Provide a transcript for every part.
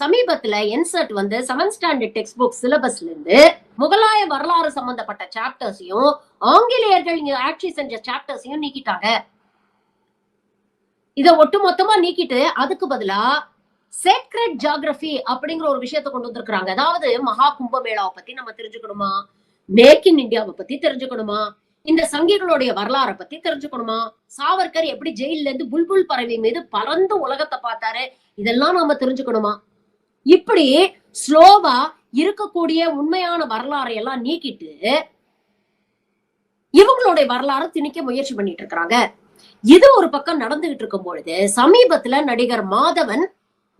சமீபத்துல என்சர்ட் வந்து seventh standard text book சிலபஸ்ல இருந்து முகலாய வரலாறு சம்பந்தப்பட்ட சாப்டர்ஸையும் ஆங்கிலேயர்கள் இங்க ஆட்சி செஞ்ச சாப்டர்ஸையும் நீக்கிட்டாங்க. இத ஒட்டு மொத்தமா நீக்கிட்டு அதுக்கு பதிலா சேக்ரெட் ஜியாகிரபி அப்படிங்கிற ஒரு விஷயத்தை கொண்டு வந்திருக்கிறாங்க. அதாவது மகா கும்பமேளாவை பத்தி நம்ம தெரிஞ்சுக்கணுமா? மேக் இன் இந்தியாவை பத்தி தெரிஞ்சுக்கணுமா? இந்த சங்கிகளுடைய வரலாறை பத்தி தெரிஞ்சுக்கணுமா? சாவர்கர் எப்படி ஜெயில இருந்து புல்புல் பறவை மீது பறந்து உலகத்தை பார்த்தாரு? இதெல்லாம் நாம தெரிஞ்சுக்கணுமா? இப்படி ஸ்லோவா இருக்கக்கூடிய உண்மையான வரலாறை எல்லாம் நீக்கிட்டு இவங்களுடைய வரலாறை திணிக்க முயற்சி பண்ணிட்டு இருக்கிறாங்க. இது ஒரு பக்கம் நடந்துகிட்டு இருக்கும் பொழுது சமீபத்துல நடிகர் மாதவன்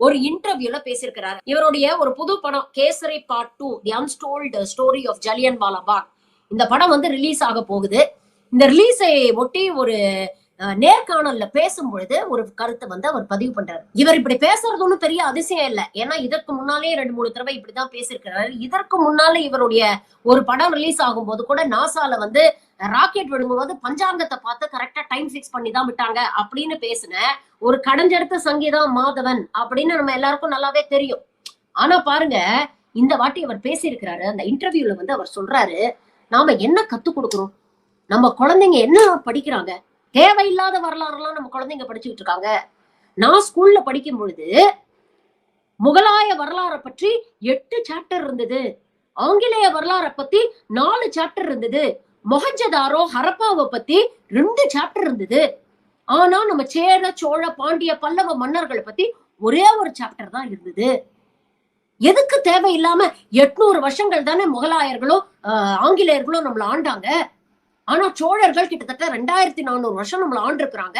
ஒரு இன்டர்வியூல பேசியிருக்கிறார். இவருடைய ஒரு புது படம் Kesari part two the untold story of Jallian Walabagh இந்த படம் வந்து ரிலீஸ் ஆக போகுது. இந்த ரிலீஸை ஒட்டி ஒரு நேர்காணல்ல பேசும் பொழுது ஒரு கருத்தை வந்து அவர் பதிவு பண்றாரு. இவர் இப்படி பேசுறது ஒன்றும் பெரிய அதிசயம் இல்லை. ஏன்னா இதற்கு முன்னாலே ரெண்டு மூணு தடவை இப்படிதான் பேசியிருக்கிறாரு. இதற்கு முன்னாலே இவருடைய ஒரு படம் ரிலீஸ் ஆகும்போது கூட நாசால வந்து ராக்கெட் விடும்போது பஞ்சாங்கத்தை பார்த்து கரெக்டா டைம் ஃபிக்ஸ் பண்ணி தான் விட்டாங்க அப்படின்னு பேசின ஒரு கடைஞ்செடுத்த சங்கீதம் மாதவன் அப்படின்னு நம்ம எல்லாருக்கும் நல்லாவே தெரியும். ஆனா பாருங்க இந்த வாட்டி அவர் பேசியிருக்கிறாரு அந்த இன்டர்வியூல வந்து அவர் சொல்றாரு நாம என்ன கத்து கொடுக்குறோம்? நம்ம குழந்தைங்க என்ன படிக்கிறாங்க? தேவையில்லாத வரலாறுலாம் நம்ம குழந்தைங்க படிச்சுக்கிட்டு இருக்காங்க நான் ஸ்கூல்ல படிக்கும் பொழுது முகலாய வரலாறை பற்றி எட்டு சாப்டர் இருந்தது. ஆங்கிலேய வரலாறை பத்தி நாலு சாப்டர் இருந்தது. மொஹஞ்சதாரோ ஹரப்பாவை பத்தி ரெண்டு சாப்டர் இருந்தது. ஆனா நம்ம சேர சோழ பாண்டிய பல்லவ மன்னர்களை பத்தி ஒரே ஒரு சாப்டர் தான் இருந்தது. எதுக்கு தேவையில்லாம எட்நூறு வருஷங்கள் தானே முகலாயர்களும் ஆங்கிலேயர்களோ ஆங்கிலேயர்களும் நம்மள ஆண்டாங்க? ஆனா சோழர்கள் கிட்டத்தட்ட ரெண்டாயிரத்தி நானூறு வருஷம் நம்மள ஆண்டிருக்கிறாங்க.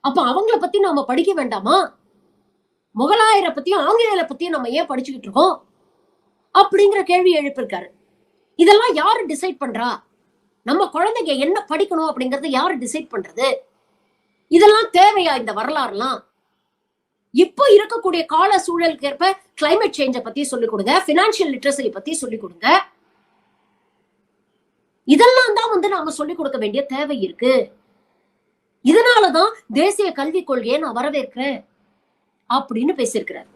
அப்ப அவங்கள பத்தி நாம படிக்க வேண்டாமா? முகலாயரை பத்தியும் ஆங்கிலேயரை பத்தியும் நம்ம ஏன் படிச்சுக்கிட்டு இருக்கோம்? அப்படிங்கிற கேள்வி எழுப்பியிருக்காரு. இதெல்லாம் யாரு டிசைட் பண்றா? நம்ம குழந்தைங்க என்ன படிக்கணும் அப்படிங்கறத யாரு டிசைட் பண்றது? இதெல்லாம் தேவையா இந்த வரலாறுலாம்? இப்போ இருக்கக்கூடிய கால சூழலுக்கு ஏற்ப கிளைமேட் சேஞ்சை பத்தி சொல்லிக் கொடுங்க. பினான்சியல் லிட்ரஸியை பத்தி சொல்லிக் கொடுங்க. இதெல்லாம் வந்து நாம சொல்லிக் கொடுக்க வேண்டிய தேவை இருக்கு. இதனாலதான் தேசிய கல்விக் கொள்கையை நான் வரவேற்கிறேன். அப்படின்னு பேசியிருக்கிறார்.